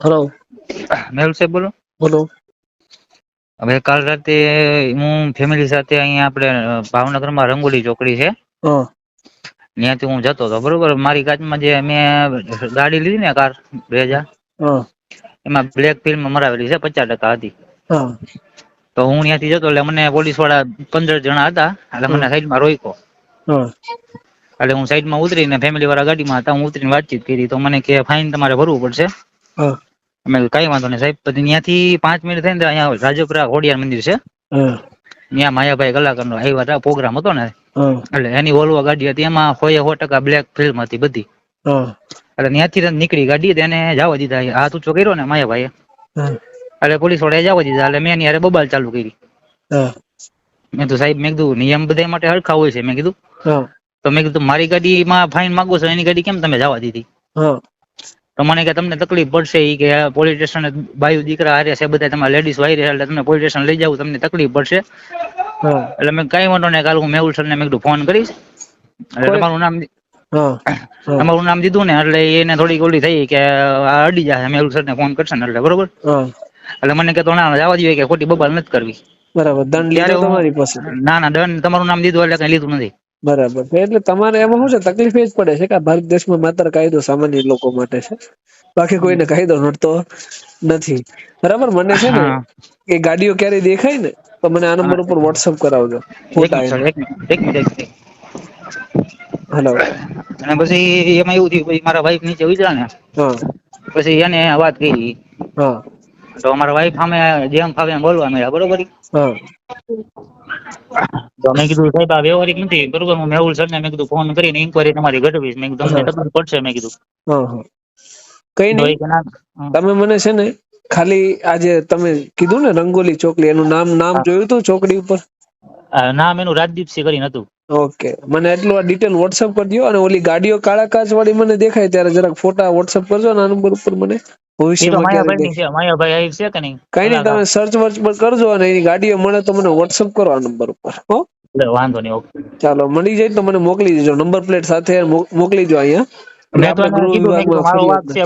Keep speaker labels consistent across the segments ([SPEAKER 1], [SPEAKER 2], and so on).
[SPEAKER 1] Hello
[SPEAKER 2] Mehul સાહેબ બોલો.
[SPEAKER 1] બોલો.
[SPEAKER 2] હવે કાલ રાતે હું ફેમિલી સાથે અહીંયા આપણે ભાવનગરમાં રંગોલી ચોકડી છે. ત્યાંથી હું જતો હતો બરોબર? મારી કાચમાં જે મેં ગાડી લીધી ને કાર બે
[SPEAKER 1] હજાર
[SPEAKER 2] એમાં બ્લેક ફિલ્મ મરાવેલી છે પચાસ ટકા હતી. તો હું ત્યાંથી જતો એટલે મને પોલીસવાળા પંદર જણા હતા એટલે મને સાઈડમાં રોક્યો. એટલે હું સાઈડમાં ઉતરીને ફેમિલી વાળા ગાડીમાં હતા હું ઉતરીને વાતચીત કરી તો મને કે ફાઇન તમારે ભરવું પડશે. અમે કઈ વાંધો નહીં સાહેબ. પછી ત્યાંથી પાંચ મિનિટ થઈને અહીંયા રાજપુરા ખોડિયાર મંદિર છે. ત્યાં માયાભાઈ કલાકારનો આવ્યા હતા પ્રોગ્રામ હતો ને. એટલે એની ઓલવા ગાડી હતી એમાં સો સો ટકા બ્લેક ફિલ્મ હતી બધી. એટલે ત્યાંથી નીકળી ગાડી તેને જવા દીધા. હાથ ઊંચો કર્યો ને માયાભાઈએ.
[SPEAKER 1] હા.
[SPEAKER 2] એટલે પોલીસ વાળાએ જવા દીધા. એટલે મેં એની બબાલ ચાલુ કરી. મેં તો સાહેબ મેં કીધું નિયમ બધા માટે હરખા હોય છે મેં કીધું. તો મેં કીધું મારી ગાડીમાં ફાઇન માંગો છો એની ગાડી કેમ તમે જવા દીધી? તો મને કે તમને તકલીફ પડશે એ કે પોલીસ સ્ટેશન બાયુ દીકરા હારે છે બધા તમારા લેડીઝ રહ્યા એટલે તમને પોલીસ સ્ટેશન લઈ જાવ તમને તકલીફ પડશે. એટલે મેં કઈ વાંધો નહીં કાલ હું મેહુલ સરને મેં કીધું ફોન કરીશ. એટલે તમારું નામ તમારું નામ દીધું ને એટલે એને થોડીક ઓલી થઈ કે આ અડી જાય મેહુલ સરને ફોન કરશે ને એટલે બરોબર? એટલે મને કે તો ના જવા દઈએ કે ખોટી બબાલ નથી કરવી.
[SPEAKER 1] બરાબર દંડ લીધો તમારી પાસે.
[SPEAKER 2] ના ના દંડ તમારું નામ દીધું એટલે કઈ લીધું નથી.
[SPEAKER 1] બરાબર. છે એટલે તમારે એમાં શું છે? તકલીફ એ જ પડે છે કે ભારત દેશમાં માત્ર કાયદો સામાન્ય લોકો માટે છે. બાકી કોઈને કાયદો નડતો નથી. બરાબર? મને છે ને એ ગાડીઓ ક્યારે દેખાય ને તો મને આ નંબર ઉપર વોટ્સઅપ કરાવજો. ફોટા. હલો
[SPEAKER 2] અને પછી એમાં એવું થયું પછી મારા વાઈફ નીચે ઉતર્યા ને. પછી એને વાત કરી.
[SPEAKER 1] હા.
[SPEAKER 2] તો અમારા વાઈફ સામે જેમ ફાવે બોલવા મળ્યા બરોબર
[SPEAKER 1] હા.
[SPEAKER 2] તો મેં કીધું સાહેબ આ વ્યવહારિક નથી બરોબર હું મેહુલ સર ને મેં કીધું ફોન કરીને ઇન્કવાયરી તમારી ગઢવીશ મેં કીધું તમને તકલીફ પડશે મેં કીધું.
[SPEAKER 1] કઈ નહીં. તમે મને છે ને ખાલી આજે તમે કીધું ને રંગોલી ચોકડી એનું નામ નામ જોયું હતું ચોકડી ઉપર?
[SPEAKER 2] આ નામ એનું રાજદીપસિંહ કરીને હતું.
[SPEAKER 1] ઓકે. મને એટલું આ ડિટેલ વોટ્સઅપ કરી દો અને ઓલી ગાડીઓ કાળા કાચ વાળી મને દેખાય ત્યારે જરાક ફોટા વોટ્સઅપ કરજો ને આ નંબર ઉપર મને.
[SPEAKER 2] માયાભાઈ આવી છે કે નહીં?
[SPEAKER 1] કઈ નહીં તમે સર્ચ વર્ચ પર કરજો અને એની ગાડીઓ મળે તો મને વોટ્સઅપ કરો આ નંબર ઉપર હો?
[SPEAKER 2] વાંધો નહીં ઓકે.
[SPEAKER 1] ચાલો મળી જાય તો મને મોકલી દેજો નંબર પ્લેટ સાથે મોકલી દો અહીંયા.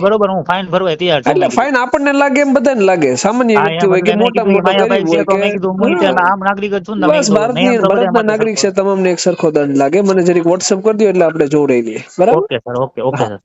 [SPEAKER 2] બરોબર હું ફાઇન ભરવા તૈયાર છું.
[SPEAKER 1] એટલે ફાઇન આપણને લાગે એમ બધાને લાગે. સામાન્ય વ્યક્તિ હોય કે મોટા મોટા ગરીબ હોય કે
[SPEAKER 2] આમ નાગરિક છું ને
[SPEAKER 1] બસ ભારતની
[SPEAKER 2] નિયમ તો બધા
[SPEAKER 1] ભારતના નાગરિક છે. તમામને એક સરખો દંડ લાગે. મને જરીક વોટ્સઅપ કરી દો એટલે આપણે જોડાઈ લઈએ. બરાબર?
[SPEAKER 2] Okay sir okay okay sir.